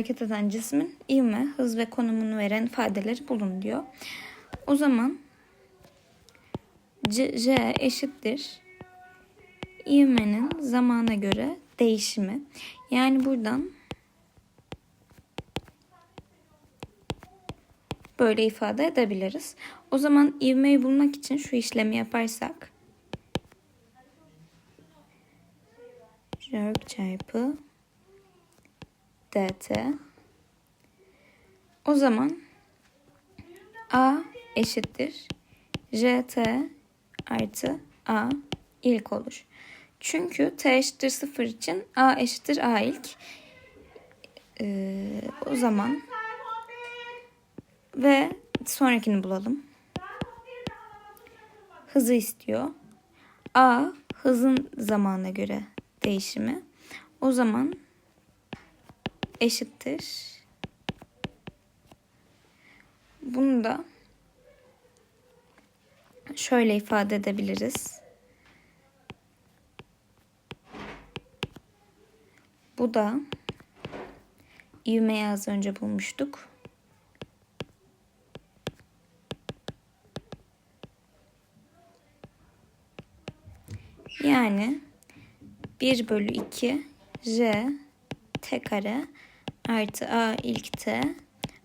hareket eden cismin ivme, hız ve konumunu veren ifadeleri bulun diyor. O zaman C, J eşittir ivmenin zamana göre değişimi. Yani buradan böyle ifade edebiliriz. O zaman ivmeyi bulmak için şu işlemi yaparsak jerk çarpı dt o zaman a eşittir gt artı a ilk olur. Çünkü t eşittir 0 için a eşittir a ilk. Ee, o zaman ve sonrakini bulalım. Hızı istiyor. A hızın zamana göre değişimi. O zaman eşittir. Bunu da şöyle ifade edebiliriz. Bu da ivmeyi az önce bulmuştuk. Yani 1 bölü 2 j t kare artı a ilk t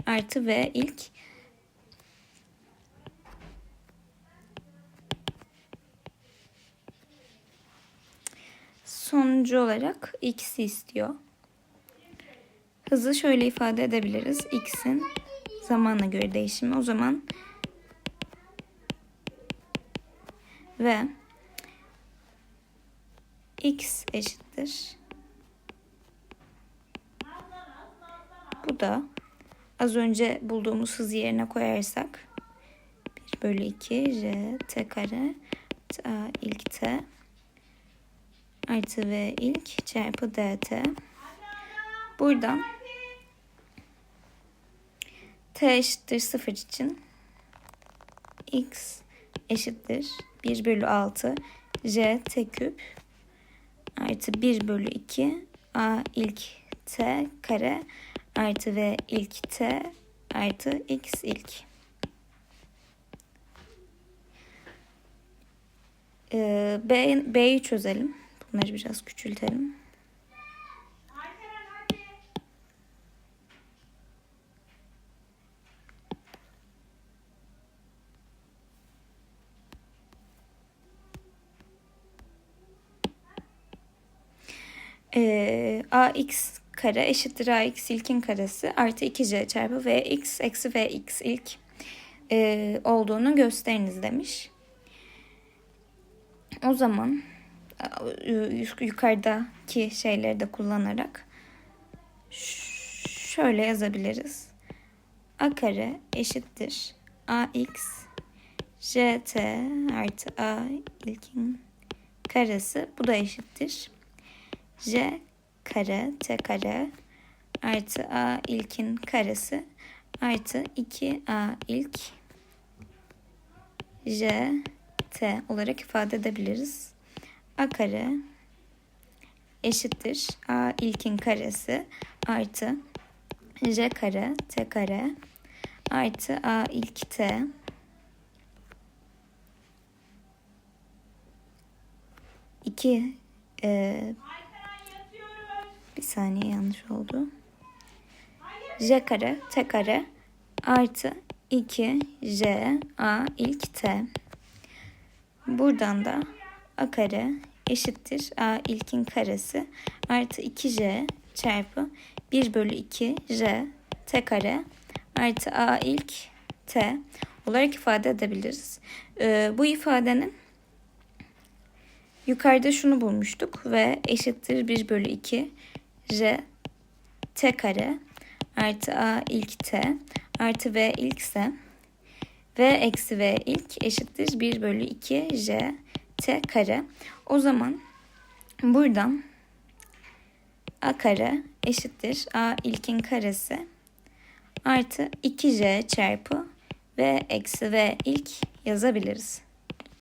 artı v ilk sonucu olarak x'i istiyor. Hızı şöyle ifade edebiliriz. x'in zamanla göre değişimi. O zaman ve x eşittir. Bu da az önce bulduğumuz hız yerine koyarsak 1 bölü 2 j t kare a ilk t artı v ilk çarpı dt. Buradan t eşittir 0 için x eşittir 1 bölü 6 j t küp artı 1 bölü 2 a ilk t kare artı v ilk t artı x ilk. Ee, B, B'yi çözelim. Bunları biraz küçültelim. Ee, ax kare eşittir ax ilkin karesi artı 2c çarpı vx eksi vx ilk e, olduğunu gösteriniz demiş. O zaman yukarıdaki şeyleri de kullanarak şöyle yazabiliriz. a kare eşittir ax gt artı a ilkin karesi bu da eşittir j kare t kare artı a ilkin karesi artı 2a ilk j t olarak ifade edebiliriz. a kare eşittir a ilkin karesi artı j kare t kare artı a ilk t iki e, saniye yanlış oldu. J kare T kare artı 2 J A ilk T. Buradan da A kare eşittir A ilkin karesi artı 2J çarpı 1 bölü 2 J T kare artı A ilk T olarak ifade edebiliriz. Ee, bu ifadenin yukarıda şunu bulmuştuk ve eşittir 1 bölü 2 j t kare artı a ilk t artı v ilk ise v eksi v ilk eşittir 1 bölü 2 j t kare. O zaman buradan a kare eşittir a ilkin karesi artı 2j çarpı v eksi v ilk yazabiliriz.